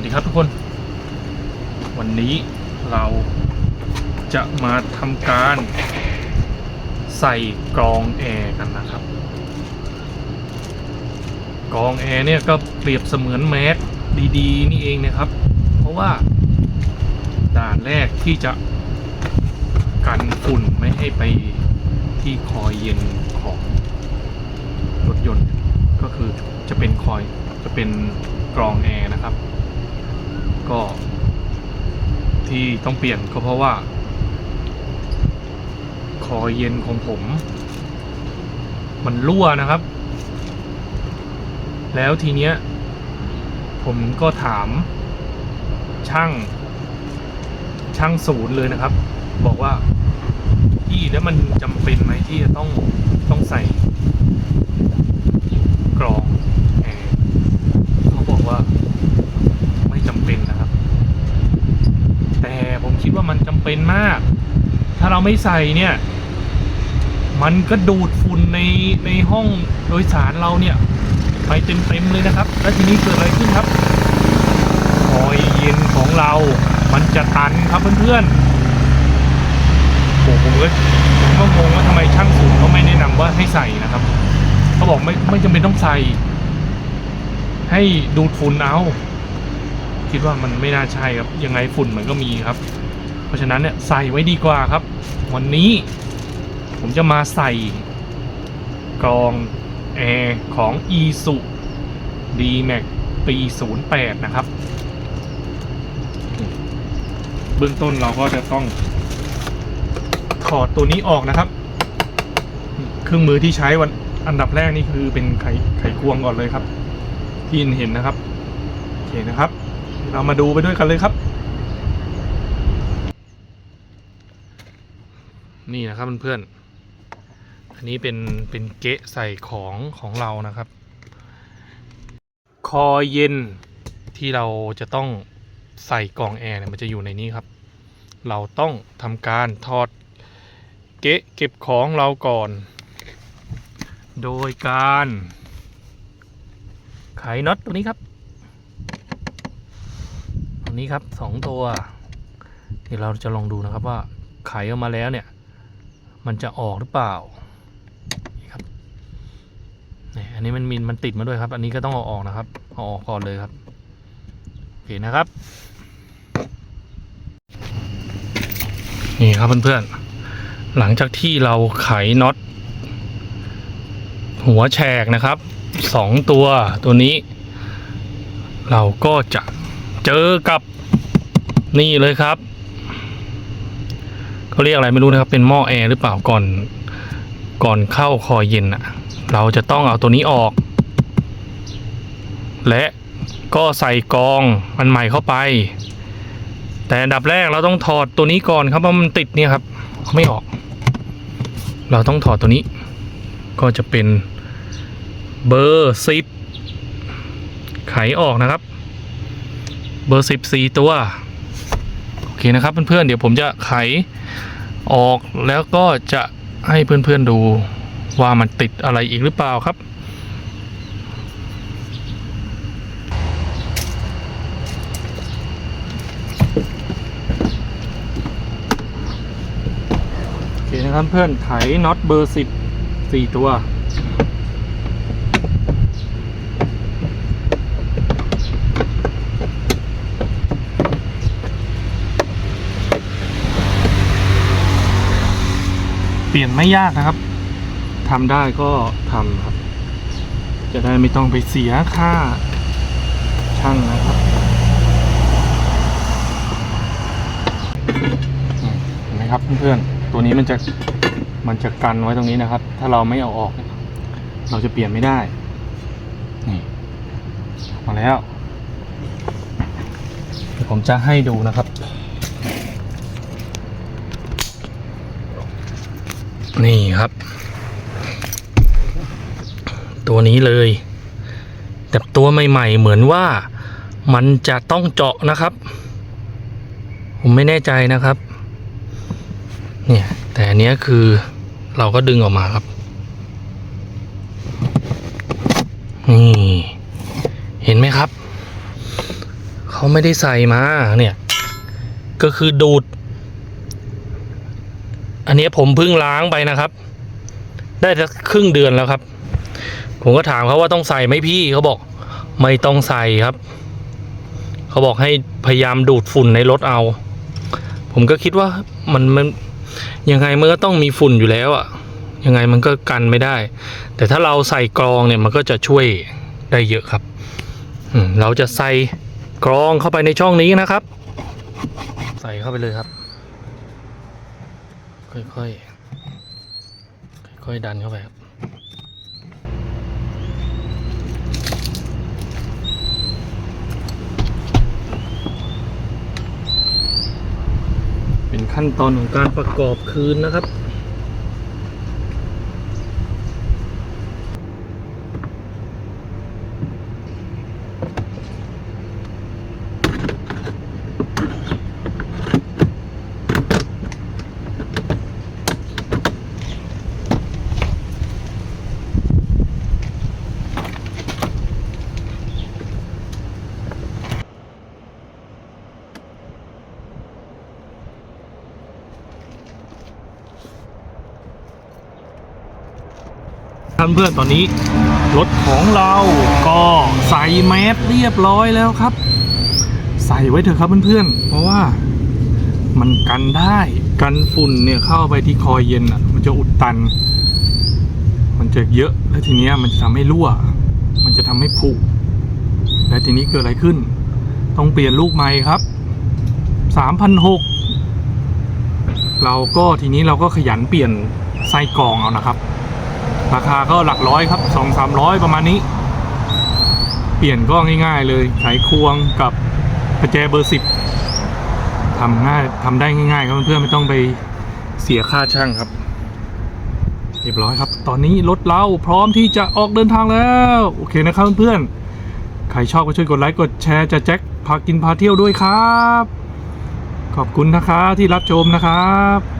วัสดีครับทุกคน วันนี้เราจะมาทำการใส่กรองแอร์กันนะครับ กรองแอร์เนี่ยก็เปรียบเสมือนแมสดีๆ นี่เองนะครับ เพราะว่าด่านแรกที่จะกันฝุ่นไม่ให้ไปที่คอยเย็นของรถยนต์ ก็คือจะเป็นคอยจะเป็นกรองแอร์นะครับ ก็ที่ต้องเปลี่ยนก็เพราะว่า คอเย็นของผม มันรั่วนะครับ แล้วทีเนี้ย ผมก็ถาม ช่าง ช่างศูนย์เลยนะครับ บอกว่าพี่แล้วมันจำเป็นไหมที่จะต้องต้องใส่ กรองแอร์เขาบอกว่าไม่จำเป็นนะครับ แต่ผมคิดว่ามันจำเป็นมาก ถ้าเราไม่ใส่เนี่ย มันก็ดูดฝุ่นในในห้องโดยสารเราเนี่ย ไปเต็มๆเลยนะครับ แล้วทีนี้เกิดอะไรขึ้นครับคอยเย็นของเรา มันจะตันครับเพื่อนๆโอ้ผมก็ผมก็งงว่าทำไมช่างศูนย์เขาไม่แนะนำว่าให้ใส่นะครับเขาบอกไม่ไม่จำเป็นต้องใส่ ให้ดูดฝุ่นเอาคิดว่ามันไม่น่าใช่ครับ ยังไงฝุ่นมันก็มีครับ เพราะฉะนั้นเนี่ยใส่ไว้ดีกว่าครับ วันนี้ผมจะมาใส่กรองแอร์ของ e s u d m a x ปี 08 นะครับ เบื้องต้นเราก็จะต้องถอดตัวนี้ออกนะครับ เครื่องมือที่ใช้วันอันดับแรกนี่คือเป็นไขไขควงก่อนเลยครับ ที่เห็นนะครับโอเคนะครับ เรามาดูไปด้วยกันเลยครับ นี่นะครับเพื่อนๆอันนี้เป็นเป็นเกะใส่ของของเรานะครับ คอเย็นที่เราจะต้องใส่กล่องแอร์เนี่ยมันจะอยู่ในนี้ครับ เราต้องทำการถอดเกะเก็บของเราก่อน โดยการไขน็อตตัวนี้ครับตัวนี้ครับสองตัว เดี๋ยวเราจะลองดูนะครับว่าไขออกมาแล้วเนี่ย มันจะออกหรือเปล่าครับนี่อันนี้มันมีมันติดมาด้วยครับ อันนี้ก็ต้องเอาออกนะครับเอาออกก่อนเลยครับโอเคนะครับ นี่ครับเพื่อนๆหลังจากที่เราไขน็อตหัวแฉกนะครับสองตัวตัวนี้ เราก็จะเจอกับนี่เลยครับ เขาเรียกอะไรไม่รู้นะครับเป็นหม้อแอร์หรือเปล่าก่อน ก่อนเข้าคอยเย็นอะเราจะต้องเอาตัวนี้ออก และก็ใส่กองอันใหม่เข้าไป แต่อันดับแรกเราต้องถอดตัวนี้ก่อนครับเพราะมันติดเนี่ยครับไม่ออก เราต้องถอดตัวนี้ ก็จะเป็นเบอร์สิบไขออกนะครับ เบอร์สิบสี่ตัว เคนะครับเพื่อนๆเดี๋ยวผมจะไขออกแล้วก็จะให้เพื่อนๆดูว่ามันติดอะไรอีกหรือเปล่าครับ โอเคนะครับเพื่อนไขน็อตเบอร์สิบสี่ตัว ลี่ยนไม่ยากนะครับทำได้ก็ทำครับ จะได้ไม่ต้องไปเสียค่าช่างนะครับเห็นไหมครับเพื่อนๆตัวนี้มันจะมันจะกันไว้ตรงนี้นะครับ ถ้าเราไม่เอาออกเนี่ยเราจะเปลี่ยนไม่ได้นี่มาแล้วเดี๋ยวผมจะให้ดูนะครับ นี่ครับ ตัวนี้เลย แต่ตัวใหม่ ๆ เหมือนว่ามันจะต้องเจาะนะครับ ผมไม่แน่ใจนะครับ เนี่ย แต่อันเนี้ยคือเราก็ดึงออกมาครับ นี่ เห็นไหมครับ เขาไม่ได้ใส่มาเนี่ย ก็คือดูด อันนี้ผมเพิ่งล้างไปนะครับ ได้สักครึ่งเดือนแล้วครับ ผมก็ถามเขาว่าต้องใส่ไหมพี่เขาบอก ไม่ต้องใส่ครับ เขาบอกให้พยายามดูดฝุ่นในรถเอา ผมก็คิดว่ามันมันยังไงมันก็ต้องมีฝุ่นอยู่แล้วอะยังไงมันก็กันไม่ได้ แต่ถ้าเราใส่กรองเนี่ยมันก็จะช่วยได้เยอะครับเราจะใส่กรองเข้าไปในช่องนี้นะครับ ใส่เข้าไปเลยครับ ค่อยๆ ค่อยๆ ดันเข้าไปครับเป็นขั้นตอนของการประกอบคืนนะครับ เพื่อนตอนนี้รถของเราก็ใส่แมสเรียบร้อยแล้วครับ ใส่ไว้เถอะครับเพื่อนๆเพราะว่ามันกันได้กันฝุ่นเนี่ยเข้าไปที่คอเย็นอะ มันจะอุดตัน มันจะเยอะแล้วทีเนี้ยมันจะทำให้รั่ว มันจะทำให้ผุและทีนี้เกิดอะไรขึ้น ต้องเปลี่ยนลูกใหม่ครับสามพันหกเราก็ทีนี้เราก็ขยันเปลี่ยนไส้กรองเอานะครับ ราคาก็หลักร้อยครับสองสามร้อยประมาณนี้ เปลี่ยนก็ง่ายๆเลยไขควงกับประแจเบอร์สิบทำง่ายทำได้ง่ายๆครับเพื่อนๆไม่ต้องไปเสียค่าช่างครับเรียบร้อยครับ ตอนนี้รถเราพร้อมที่จะออกเดินทางแล้ว โอเคนะครับเพื่อนๆ ใครชอบก็ช่วยกดไลค์กดแชร์จะแจ็คพากินพาเที่ยวด้วยครับ ขอบคุณนะครับที่รับชมนะครับ